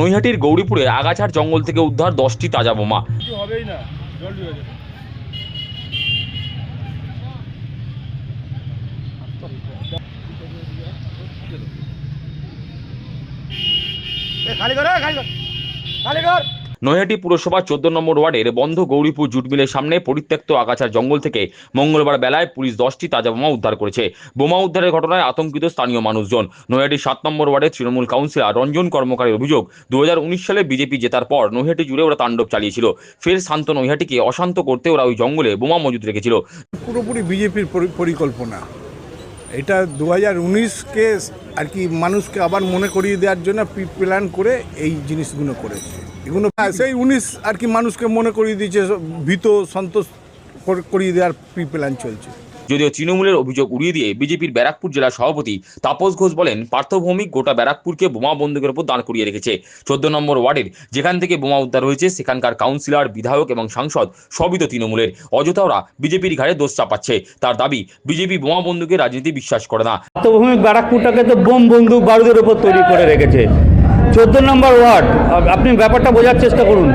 নৈহাটির গৌরীপুরে আগাছার জঙ্গল থেকে উদ্ধার দশটি তাজা বোমা। হবেই না খালি কর খালি কর খালি কর। নৈহাটি পুরসভার চোদ্দ নম্বর ওয়ার্ডের বন্ধ গৌরীপুর জুট মিলের সামনে পরিত্যক্ত আগাছার জঙ্গল থেকে মঙ্গলবার বেলায় পুলিশ দশটি তাজা বোমা উদ্ধার করেছে। বোমা উদ্ধারের ঘটনায় আতঙ্কিত স্থানীয় মানুষজন। নৈহাটি সাত নম্বর ওয়ার্ডের তৃণমূল কাউন্সিলর রঞ্জন কর্মকারের অভিযোগ দু হাজার উনিশ সালে বিজেপি জেতার পর নৈহাটি জুড়ে ওরা তাণ্ডব চালিয়েছিল। ফের শান্ত নৈহাটিকে অশান্ত করতে ওরা ওই জঙ্গলে বোমা মজুত রেখেছিল। পুরোপুরি বিজেপির পরিকল্পনা। এটা দু হাজার উনিশকে আর কি মানুষকে আবার মনে করিয়ে দেওয়ার জন্য প্ল্যান করে এই জিনিসগুলো করেছে। এগুলো হ্যাঁ, সেই উনিশ আর কি মানুষকে মনে করিয়ে দিয়েছে ভীত সন্তোষ করিয়ে দেওয়ার প্ল্যান চলছে। যদিও তৃণমূলের অভিযোগ উড়িয়ে দিয়ে বিজেপির ব্যারাকপুর জেলা সভাপতি তাপস ঘোষ বলেন পার্থভৌমিক গোটা ব্যারাকপুরকে বোমা বন্দুকের উপর দাঁড় করিয়ে রেখেছে। চোদ্দ নম্বর ওয়ার্ডের যেখান থেকে বোমা উদ্ধার হয়েছে সেখানকার কাউন্সিলর বিধায়ক এবং সাংসদ সবই তো তৃণমূলের। অযথা ওরা বিজেপির ঘাড়ে দোষ চাপাচ্ছে। তার দাবি বিজেপি বোমা বন্দুকের রাজনীতি বিশ্বাস করে না। আত্মভূমিক ব্যারাকপুরটাকে তো বোম বন্দুক বারুদের উপর তৈরি করে রেখেছে। চোদ্দ নম্বর ওয়ার্ড আপনি ব্যাপারটা বোঝার চেষ্টা করুন।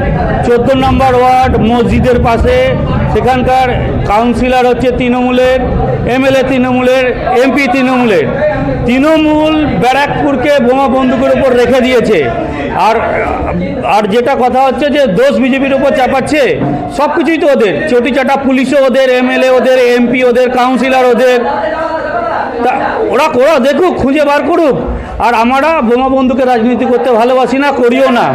চোদ্দ নম্বর ওয়ার্ড মসজিদের পাশে, সেখানকার কাউন্সিলর হচ্ছে তৃণমূলের, এমএলএ তৃণমূলের, এমপি তৃণমূলের। তৃণমূল ব্যারাকপুরকে বোমা বন্দুকের উপর রেখে দিয়েছে। আর আর যেটা কথা হচ্ছে যে দোষ বিজেপির উপর চাপাচ্ছে সব কিছুই তো ওদের। চটিচাটা পুলিশও ওদের, এমএলএ ওদের, এমপি ওদের, কাউন্সিলর ওদের। ওরা ওরা দেখুক, খুঁজে বার করুক। আর আমরা বোমা বন্ধুকে রাজনীতি করতে ভালোবাসি না, করিও না।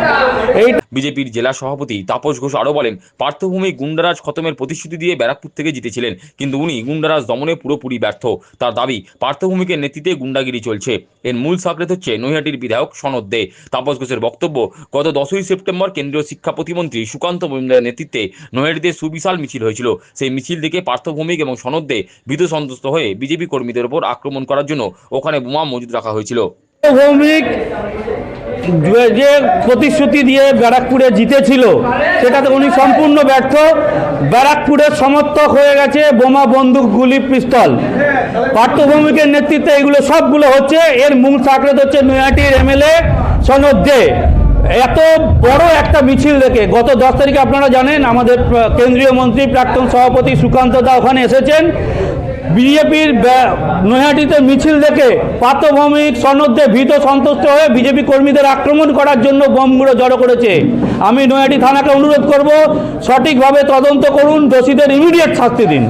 এই বিজেপির জেলা সভাপতি তাপস ঘোষ আরও বলেন, পার্থভূমি গুন্ডারাজ খতমের প্রতিশ্রুতি দিয়ে ব্যারাকপুর থেকে জিতেছিলেন, কিন্তু উনি গুন্ডারাজ দমনে পুরোপুরি ব্যর্থ। তার দাবি, পার্থভূমিকে নেতৃত্বে গুন্ডাগিরি চলছে। এর মূল সাকরেত হচ্ছে নৈহাটির বিধায়ক সনদ দে। তাপস ঘোষের বক্তব্য, গত দশই সেপ্টেম্বর কেন্দ্রীয় শিক্ষা প্রতিমন্ত্রী সুকান্ত মজুমদারের নেতৃত্বে নৈহাটিতে সুবিশাল মিছিল হয়েছিল। সেই মিছিল দেখে পার্থভূমিক এবং সনদ দে ভীত সন্তুষ্ট হয়ে বিজেপি কর্মীদের উপর আক্রমণ করার জন্য ওখানে বোমা মজুদ রাখা হয়েছিল। ভৌমিক যে- প্রতিশ্রুতি দিয়ে ব্যারাকপুরে জিতেছিল, সেটাতে উনি সম্পূর্ণ ব্যর্থ। ব্যারাকপুরের সমর্থক হয়ে গেছে বোমা বন্দুক গুলি পিস্তল। পার্থভৌমিকের নেতৃত্বে এগুলো সবগুলো হচ্ছে। এর মূল সাকরেত হচ্ছে নৈহাটির এমএলএ সনদ দে। এত বড় একটা মিছিল দেখে, গত দশ তারিখে আপনারা জানেন, আমাদের কেন্দ্রীয় মন্ত্রী প্রাক্তন সভাপতি সুকান্ত দা ওখানে এসেছেন। বিজেপির নৈহাটিতে মিছিল দেখে পাতভৌমিক সনদে ভীত সন্তুষ্ট হয়ে বিজেপি কর্মীদের আক্রমণ করার জন্য বোমগুলো জড়ো করেছে। আমি নৈহাটি থানাকে অনুরোধ করব, সঠিকভাবে তদন্ত করুন, দোষীদের ইমিডিয়েট শাস্তি দিন।